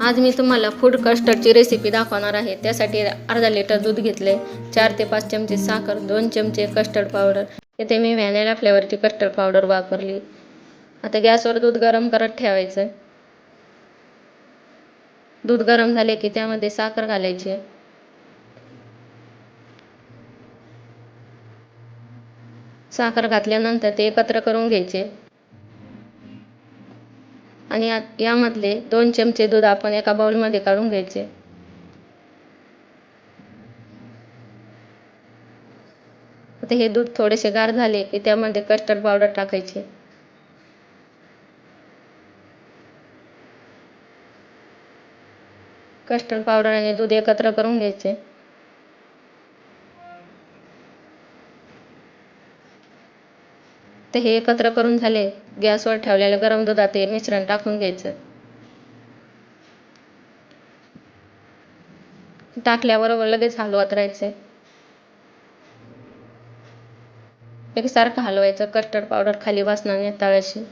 आज मी तुम्हाला food कस्टर्डची recipe दाखवणार आहे. त्यासाठी अर्धा लिटर दूध घेतले चार ते पाच चमचे साखर दोन चमचे कस्टर्ड पावडर येथे मी व्हॅनिला फ्लेवरची कस्टर्ड पावडर वापरली. आता गॅसवर दूध गरम करत ठेवायचं. दूध गरम झाले की त्यामध्ये साखर घालायची. साखर घातल्यानंतर ते एकत्र करून घ्यायचे. आणि या यामधले दोन चमचे दूध आपण एका बाउलमध्ये काढून घ्यायचे. आता हे दूध थोडेसे गार झाले की त्यामध्ये कस्टर्ड पावडर टाकायचे. कस्टर्ड पावडर आणि दूध एकत्र करून घ्यायचे. ते हे एकत्र करून झाले. गॅसवर ठेवलेलं गरम दुधात हे मिश्रण टाकून घ्यायचं. टाकल्याबरोबर लगेच हलवत राहायचे. एकसारखं हलवायचं. कस्टर्ड पावडर खाली बसणार नाही तळाशी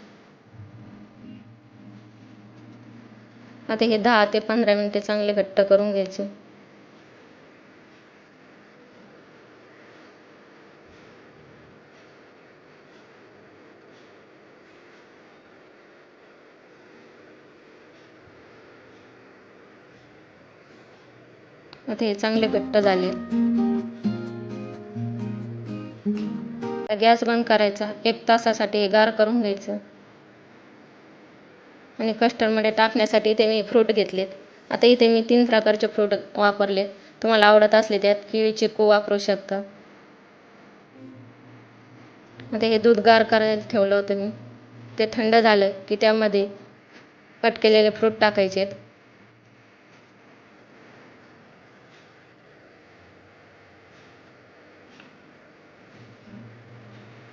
आता हे दहा ते पंधरा मिनिटे चांगले घट्ट करून घ्यायचे. आता हे चांगले घट्ट झाले. गॅस बंद करायचा. एक तासासाठी हे गार करून घ्यायचं. आणि कस्टर्डमध्ये टाकण्यासाठी इथे मी फ्रूट घेतलेत. आता इथे मी तीन प्रकारचे फ्रूट वापरले. तुम्हाला आवडत असले त्यात केळी चिकू वापरू शकता. आता हे दूध गार करायला ठेवलं होतं मी. ते थंड झालं की त्यामध्ये कट केलेले फ्रूट टाकायचे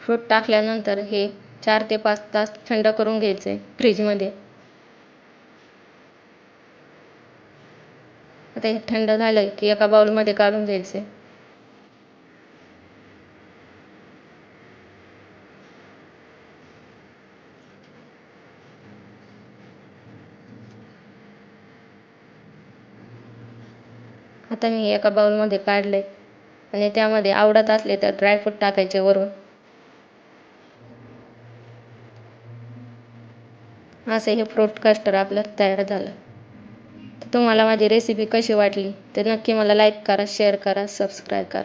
फ्रूट टाकल्यानंतर हे चार ते पाच तास थंड करून घ्यायचे फ्रीजमध्ये. आता हे थंड झालं की एका बाउलमध्ये काढून घ्यायचे. आता मी एका बाउलमध्ये काढले आणि त्यामध्ये आवडत असले तर ड्रायफ्रूट टाकायचे वरून. असं हे फ्रूट आपलं तयार झालं. तर तुम्हाला माझी रेसिपी कशी वाटली तर नक्की मला लाईक करा शेअर करा सबस्क्राईब करा.